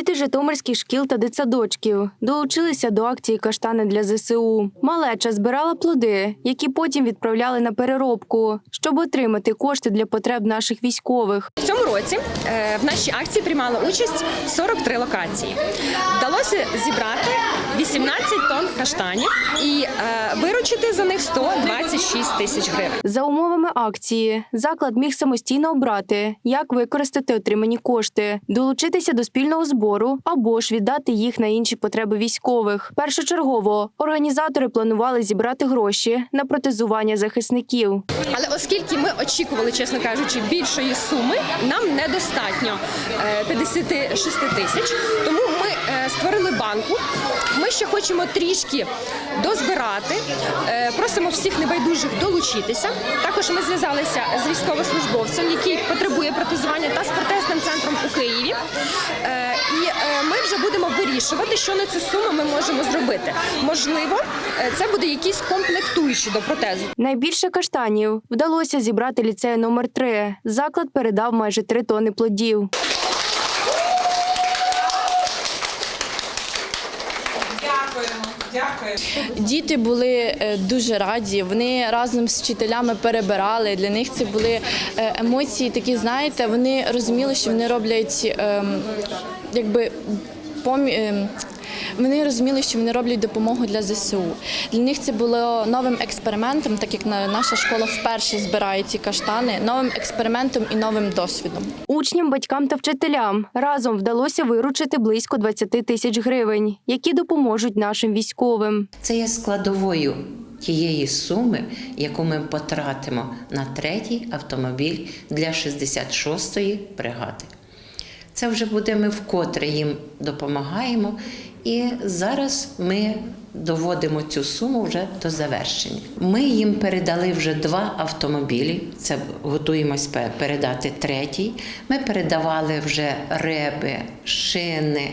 Діти житомирських шкіл та дитсадочків долучилися до акції Каштани для ЗСУ. Малеча збирала плоди, які потім відправляли на переробку, щоб отримати кошти для потреб наших військових. В цьому році е, в нашій акції приймали участь 43 локації. Вдалося зібрати 18 тонн каштанів і е, виручити за них 126 тисяч гривень. За умовами акції заклад міг самостійно обрати, як використати отримані кошти, долучитися до спільного збору або ж віддати їх на інші потреби військових. Першочергово організатори планували зібрати гроші на протезування захисників. Але оскільки ми очікували, чесно кажучи, більшої суми, нам недостатньо е, 56 тисяч. Тому е, створили банку. Ми ще хочемо трішки дозбирати. Е, Просимо всіх небайдужих долучитися. Також ми зв'язалися з військовослужбовцем, який потребує протезування, та з протезним центром у Києві. Е, І е, ми вже будемо вирішувати, що на цю суму ми можемо зробити. Можливо, це буде якісь комплектуючі до протезу. Найбільше каштанів вдалося зібрати ліцею номер 3 Заклад передав майже 3 тони плодів. Діти були е, дуже раді. Вони разом з вчителями перебирали. Для них це були е, емоції такі, знаєте, вони розуміли, що вони роблять ем, якби помі. Вони розуміли, що вони роблять допомогу для ЗСУ. Для них це було новим експериментом, так як наша школа вперше збирає ці каштани, новим експериментом і новим досвідом. Учням, батькам та вчителям разом вдалося виручити близько 20 тисяч гривень, які допоможуть нашим військовим. Це є складовою тієї суми, яку ми потратимо на третій автомобіль для 66-ї бригади. Це вже буде ми вкотре їм допомагаємо, і зараз ми доводимо цю суму вже до завершення. Ми їм передали вже два автомобілі. Це готуємось передати третій. Ми передавали вже реби, шини,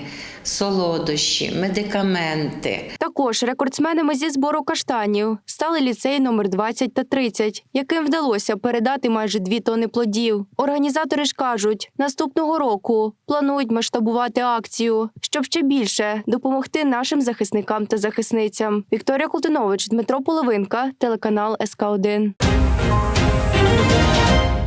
солодощі, медикаменти. Також рекордсменами зі збору каштанів стали ліцеї номер 20 та 30, яким вдалося передати майже 2 тони плодів. Організатори ж кажуть, наступного року планують масштабувати акцію, щоб ще більше допомогти нашим захисникам та захисницям. Вікторія Колтунович, Дмитро Половинка, телеканал СК 1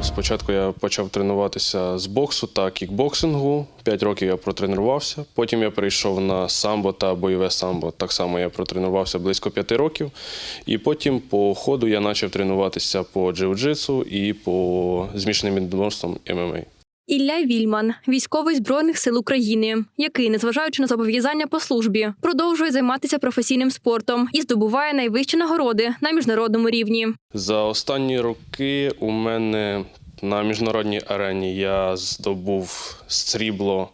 Спочатку я почав тренуватися з боксу та кікбоксингу. П'ять років я протренувався. Потім я перейшов на самбо та бойове самбо. Так само я протренувався близько п'яти років. І потім по ходу я почав тренуватися по джиу-джитсу і по змішаним відносинам ММА. Ілля Вільман, військовий збройних сил України, який, незважаючи на зобов'язання по службі, продовжує займатися професійним спортом і здобуває найвищі нагороди на міжнародному рівні. За останні роки у мене на міжнародній арені я здобув срібло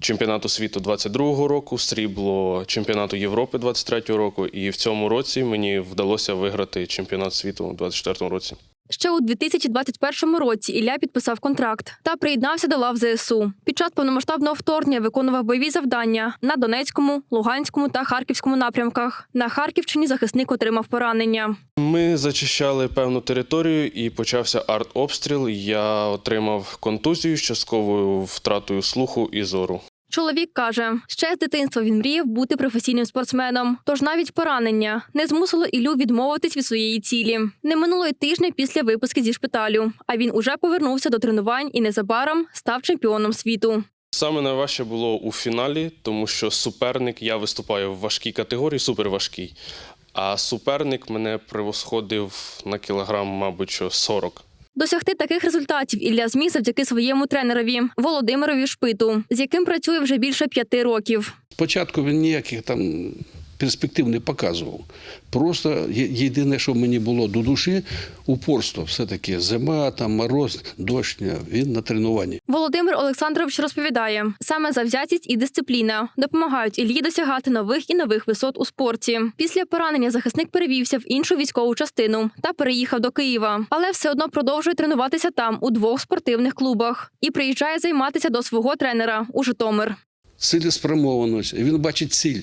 чемпіонату світу 22-го року, срібло чемпіонату Європи 23-го року, і в цьому році мені вдалося виграти чемпіонат світу у 24-му році. Ще у 2021 році Ілля підписав контракт та приєднався до лав ЗСУ. Під час повномасштабного вторгнення виконував бойові завдання на Донецькому, Луганському та Харківському напрямках. На Харківщині захисник отримав поранення. Ми зачищали певну територію і почався артобстріл. Я отримав контузію з частковою втратою слуху і зору. Чоловік каже, ще з дитинства він мріяв бути професійним спортсменом. Тож навіть поранення не змусило Ілю відмовитись від своєї цілі. Не минуло й тижня після випуски зі шпиталю. А він уже повернувся до тренувань і незабаром став чемпіоном світу. Саме найважче було у фіналі, тому що суперник я виступаю в важкій категорії, суперважкій. А суперник мене превосходив на кілограм, мабуть, що 40. Досягти таких результатів Ілля зміг завдяки своєму тренерові Володимирові Шпиту, з яким працює вже більше п'яти років. Спочатку він ніяких там перспектив не показував. Просто єдине, що мені було до душі, упорство. Все-таки зима, там мороз, дощ, він на тренуванні. Володимир Олександрович розповідає, саме завзятість і дисципліна допомагають Іллі досягати нових і нових висот у спорті. Після поранення захисник перевівся в іншу військову частину та переїхав до Києва, але все одно продовжує тренуватися там у двох спортивних клубах і приїжджає займатися до свого тренера у Житомир. Цілеспрямованість. Він бачить ціль.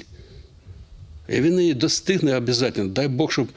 І він її достигне обов'язково. Дай Бог, щоб,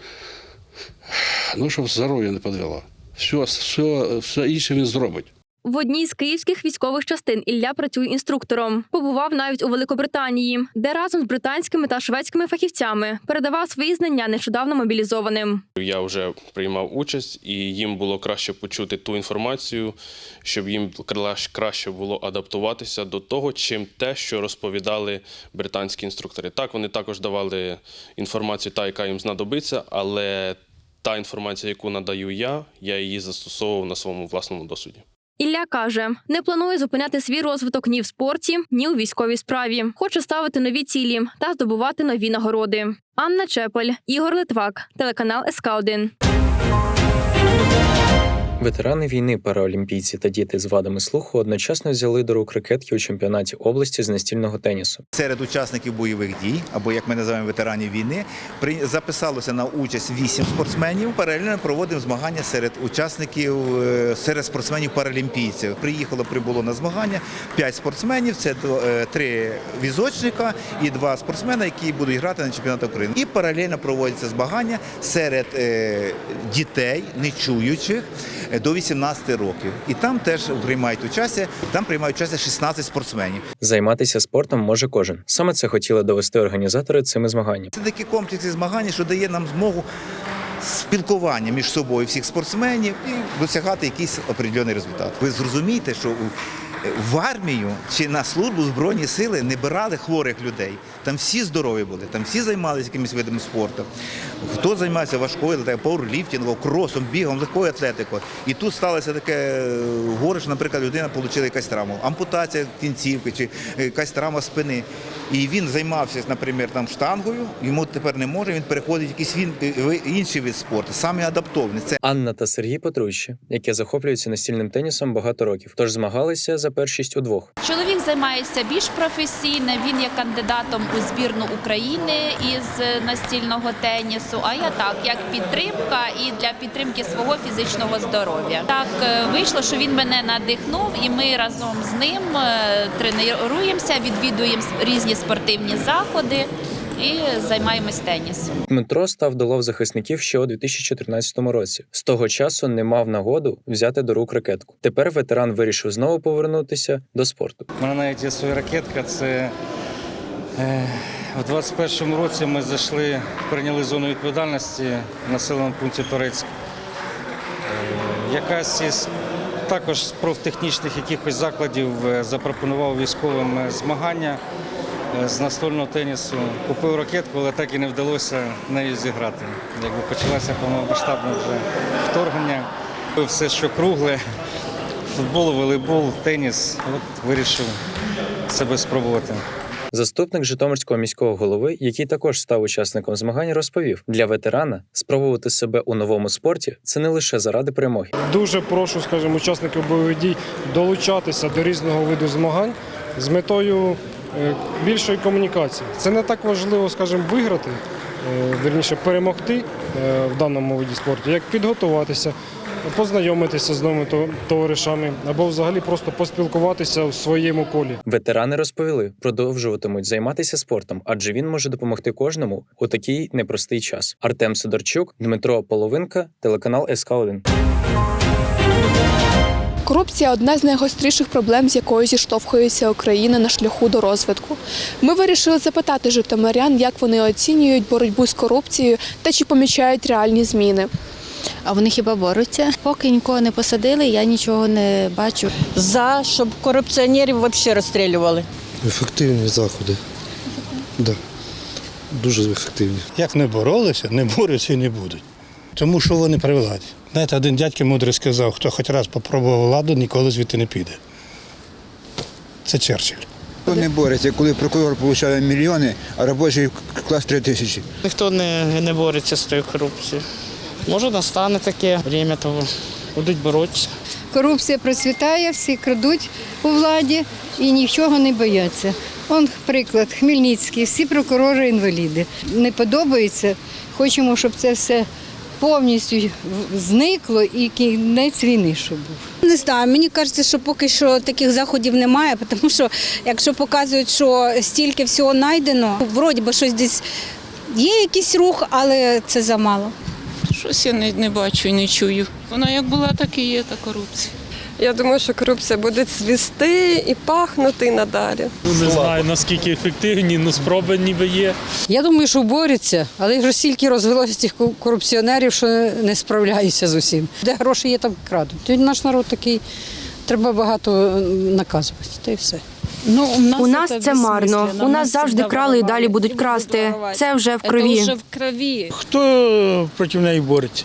ну, щоб здоров'я не підвело. Все, все, все інше він зробить. В одній з київських військових частин Ілля працює інструктором. Побував навіть у Великобританії, де разом з британськими та шведськими фахівцями передавав свої знання нещодавно мобілізованим. Я вже приймав участь, і їм було краще почути ту інформацію, щоб їм кра- краще було адаптуватися до того, чим те, що розповідали британські інструктори. Так, вони також давали інформацію, та яка їм знадобиться, але та інформація, яку надаю я, я її застосовував на своєму власному досвіді. Ілля каже, не планує зупиняти свій розвиток ні в спорті, ні у військовій справі. Хоче ставити нові цілі та здобувати нові нагороди. Анна Чепель, Ігор Литвак, телеканал СК 1 Ветерани війни, параолімпійці та діти з вадами слуху одночасно взяли до рук ракетки у чемпіонаті області з настільного тенісу. Серед учасників бойових дій, або як ми називаємо ветеранів війни, при- записалося на участь вісім спортсменів. Паралельно проводимо змагання серед учасників, е, серед спортсменів паралімпійців. Приїхало, прибуло на змагання п'ять спортсменів. Це е, три візочника і два спортсмена, які будуть грати на чемпіонат України. І паралельно проводяться змагання серед е, дітей, нечуючих до 18 років. І там теж приймають участь. Там приймають участь 16 спортсменів. Займатися спортом може кожен. Саме це хотіли довести організатори цими змаганнями. Це такі комплекси змагання, що дає нам змогу спілкування між собою всіх спортсменів і досягати якийсь определений результат. Ви зрозумієте, що в армію чи на службу збройні сили не брали хворих людей. Там всі здорові були, там всі займалися якимось видом спорту. Хто займається важкою атлетикою, пауерліфтингом, кросом, бігом, легкою атлетикою. І тут сталося таке е, горе, що, наприклад, людина отримала якась травму, ампутація кінцівки чи е, якась травма спини. І він займався, наприклад, там штангою, йому тепер не може, він переходить в якийсь він, е, інший вид спорту, саме адаптований. Це Анна та Сергій Петрущі, які захоплюються настільним тенісом багато років, тож змагалися за першість удвох. Чоловік займається більш професійно. Він є кандидатом у збірну України із настільного тенісу. А я так, як підтримка і для підтримки свого фізичного здоров'я. Так е, вийшло, що він мене надихнув, і ми разом з ним е, тренуємося, відвідуємо різні спортивні заходи і займаємось тенісом. Дмитро став до лов захисників ще у 2014 році. З того часу не мав нагоду взяти до рук ракетку. Тепер ветеран вирішив знову повернутися до спорту. У мене навіть є своя ракетка. Це е, в 21-му році ми зайшли, прийняли зону відповідальності в населеному пункті Торецьк. Е, якась із також з профтехнічних якихось закладів е, запропонував військовим змагання з настольного тенісу. Купив ракетку, але так і не вдалося нею зіграти. Якби почалося повномасштабне вже вторгнення. Все, що кругле, футбол, волейбол, теніс. От вирішив себе спробувати. Заступник Житомирського міського голови, який також став учасником змагань, розповів: для ветерана спробувати себе у новому спорті це не лише заради перемоги. Дуже прошу, скажімо, учасників бойових дій долучатися до різного виду змагань з метою е, більшої комунікації. Це не так важливо, скажімо, виграти, е, вірніше перемогти е, в даному виді спорту, як підготуватися, познайомитися з новими то- товаришами або взагалі просто поспілкуватися в своєму колі. Ветерани розповіли, продовжуватимуть займатися спортом, адже він може допомогти кожному у такий непростий час. Артем Сидорчук, Дмитро Половинка, телеканал СК 1 Корупція одна з найгостріших проблем, з якою зіштовхується Україна на шляху до розвитку. Ми вирішили запитати житомирян, як вони оцінюють боротьбу з корупцією та чи помічають реальні зміни. А вони хіба борються? Поки нікого не посадили, я нічого не бачу. За, щоб корупціонерів взагалі розстрілювали. Ефективні заходи. Да. Дуже ефективні. Як не боролися, не борються і не будуть. Тому що вони при владі. Знаєте, один дядько мудрий сказав, хто хоч раз попробував владу, ніколи звідти не піде. Це Черчилль. Хто не бореться, коли прокурор отримує мільйони, а робочий клас три тисячі. Ніхто не, не бореться з тою корупцією. Може, настане таке время того. Будуть боротися. Корупція процвітає, всі крадуть у владі і нічого не бояться. Он приклад Хмельницький, всі прокурори інваліди. Не подобається. Хочемо, щоб це все повністю зникло і кінець війни, що був. Не знаю, мені кажеться, що поки що таких заходів немає, тому що якщо показують, що стільки всього знайдено, вроді би щось десь є якийсь рух, але це замало. Щось я не, не бачу і не чую. Вона як була, так і є та корупція. Я думаю, що корупція буде цвісти і пахнути надалі. Не знаю наскільки ефективні, але спроби ніби є. Я думаю, що борються, але вже стільки розвелося цих корупціонерів, що не справляються з усім. Де гроші є, там крадуть. Тоді наш народ такий, треба багато наказувати, та й все. Ну, У нас у нас це марно. У нас завжди крали і далі будуть красти. Це вже в крові. Це вже в крові. Хто проти неї бореться?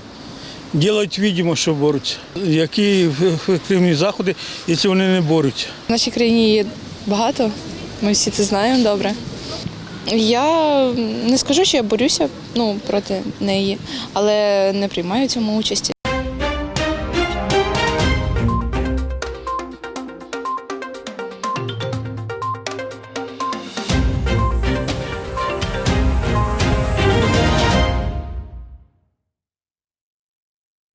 Ділають відомо, що борються. Які ефективні заходи, якщо вони не борються? В нашій країні є багато, ми всі це знаємо добре. Я не скажу, що я борюся ну, проти неї, але не приймаю цьому участі.